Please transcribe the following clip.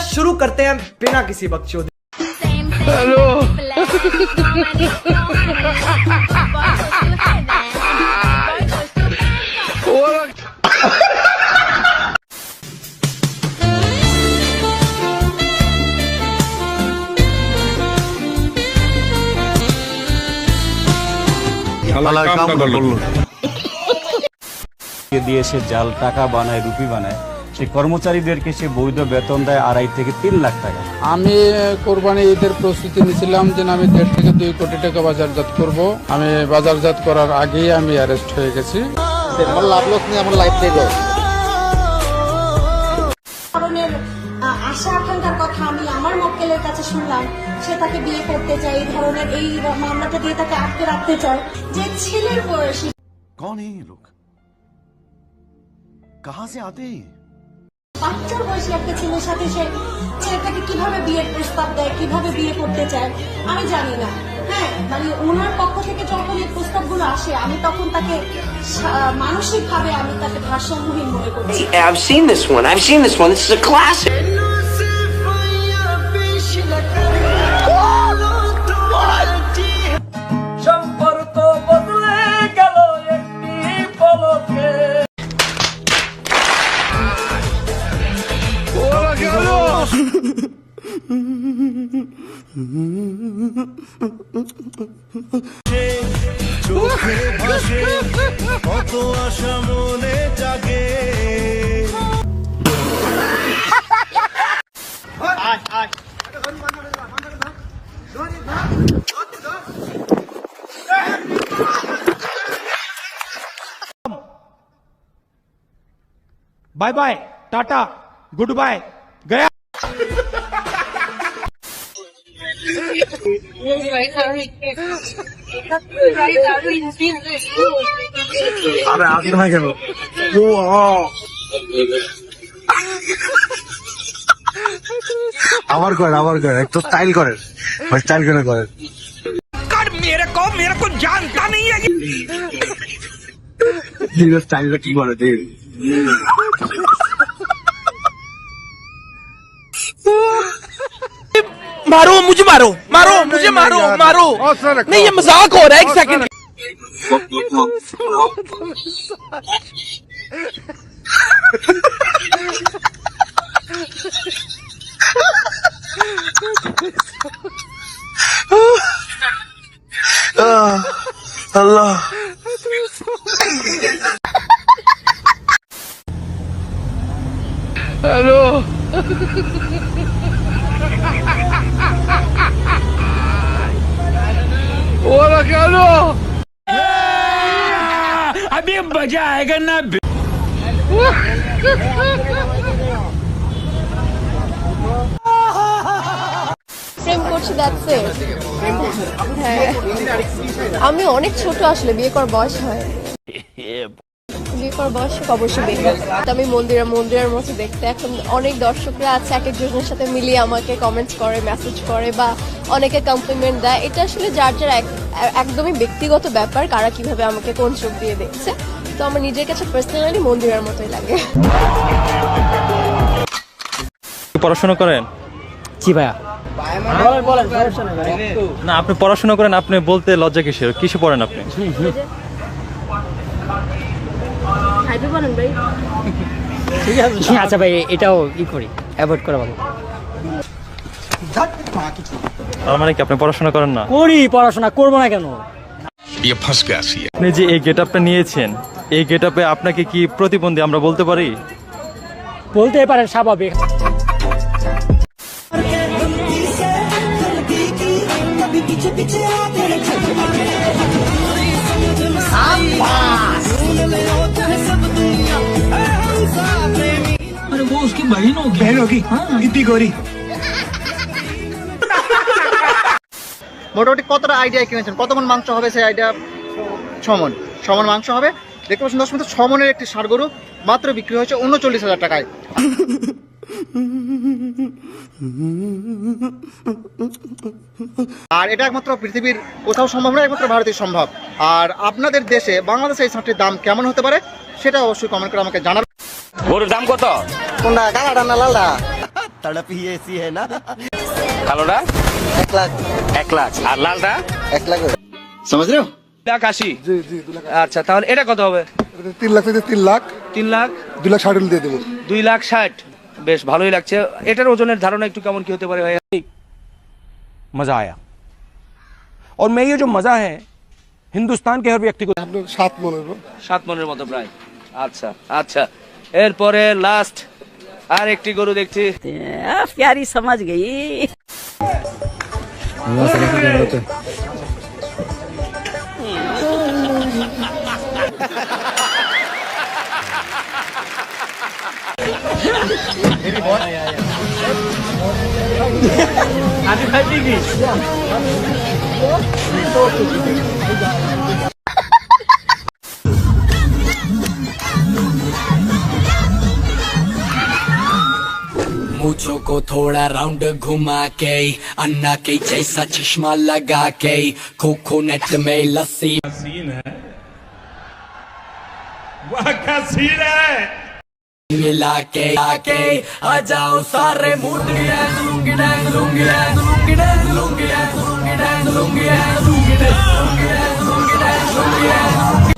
शुरू करते हैं बिना किसी बकचोदी हेलो আল্লাহ কামটা করলো দিয়ে সে জাল টাকা বানায় রুপি বানায় সেই কর্মচারীদেরকে সে বৈধ বেতন দেয় আড়াই থেকে তিন লাখ টাকা আমি কোরবানি ঈদের প্রস্তুতি নিয়েছিলাম যে আমি দেড় থেকে দুই কোটি টাকা বাজারজাত করব আমি বাজারজাত করার আগেই আমি অ্যারেস্ট হয়ে গেছি আমার লাভ লস নিয়ে আমার লাইফ থেকে ধরনের আহ, আশা আকাঙ্ক্ষার কথা আমি আমার মক্কেলের কাছে শুনলাম সে তাকে বিয়ে করতে চায় এই ধরনের এই মামলাটা দিয়ে তাকে আটকে রাখতে চায় যে ছেলের বয়সী कौन है ये लोग कहाँ से आते हैं বাচ্চার বয়সী একটা ছেলের সাথে সে ছেলেটাকে কীভাবে বিয়ের প্রস্তাব দেয়, কীভাবে বিয়ে করতে চায়, আমি জানি না হ্যাঁ মানে ওনার পক্ষ থেকে যখন এই প্রস্তাবগুলো আসে, আমি তখন তাকে মানসিক ভাবে আমি তাকে ভারসাম্যহীন মনে করছি I've seen this one. I've seen this one. This is a classic. কত আশা মনে জাগে bye bye tata good bye गया আরে আসবে না কেন? ও আবার করেন আবার করেন। একটু স্টাইল করেন। স্টাইল করে করেন। জানতা নেই স্টাইলটা কি করে দেখ। मारो मारो मुझे मारो मारो। नहीं ये मज़ाक हो रहा है एक सेकंड अल्लाह हेलो मजा आएगा ना প্রেম করছি দ্যাটস হ্যাঁ আমি অনেক ছোট আসলে বিয়ে করার বয়স হয় বিয়ে করার বয়স হোক, অবশ্যই বিয়ে করবো। তো আমি মন্দিরা মন্দিরের মতো দেখতে এখন অনেক দর্শকরা আছে এক একজনের সাথে মিলিয়ে আমাকে কমেন্টস করে মেসেজ করে বা অনেকে কমপ্লিমেন্ট দেয় এটা আসলে যার যার এক- একদমই ব্যক্তিগত ব্যাপার কারা কিভাবে আমাকে কোন চোখ দিয়ে দেখছে তো আমার নিজের কাছে পার্সোনালি মন্দিরের মতোই লাগে। পড়াশোনা করেন? জি ভাইয়া। না আপনি পড়াশোনা করেন আপনি বলতে লজ্জা কিসের? কিসে পড়েন আপনি? হাইপি বলেন ভাই। আচ্ছা ভাই এটাও ই করি অ্যাভয়েড করা ভালো। তার মানে কি আপনি পড়াশোনা করেন না? করি পড়াশোনা করব না কেন? আপনি যে এই গেট আপটা নিয়েছেন এই গেট আপে আপনাকে কি প্রতিবন্ধী আমরা বলতে পারি? বলতে পারেন স্বাভাবিক। মোটামুটি কতটা আইডিয়া কিনেছেন? কত মন মাংস হবে সেই আইডিয়া ছমন ছমন মাংস হবে। দেখতে পাচ্ছেন দর্শক ছ মনের একটি সার গরু মাত্র বিক্রি হয়েছে উনচল্লিশ হাজার টাকায়। আর এটা একমাত্র পৃথিবীর কোথাও সম্ভব না একমাত্র ভারতীয় সম্ভব। আর আপনাদের দেশে বাংলাদেশে এই সারটির দাম কেমন হতে পারে সেটা অবশ্যই কমেন্ট করে আমাকে জানাবেন। গরুর দাম কত? কোনটা কালাটা না লালটা? তড়পি এসি হ্যাঁ না। কালোটা? এক লাখ। এক লাখ। আর লালটা? এক লাখ। সমাজ লাখ আশি আচ্ছা তাহলে এটা কত হবে তিন লাখ থেকে তিন লাখ তিন লাখ দুই লাখ ষাট দিয়ে দেবো দুই লাখ ষাট বেশ ভালোই লাগছে এটার ওজনের ধারণা একটু কেমন কি হতে পারে ভাই मजा आया और मैं ये जो मजा है हिंदुस्तान के हर व्यक्ति को সাত মনে হলো সাত মনের মতো প্রায় আচ্ছা আচ্ছা এরপরে লাস্ট আর একটি গরু দেখছি প্যারি সমাজ গই मुझो को थोड़ा राउंड घुमा के, अन्ना के जैसा चश्मा लगा के खो खो नेट में लस्सी रखा सीर है मिला के आके आ जाओ सारे मुंडे लुंगड़े लुंगड़े लुंगड़े लुंगड़े लुंगड़े लुंगड़े लुंगड़े लुंगड़े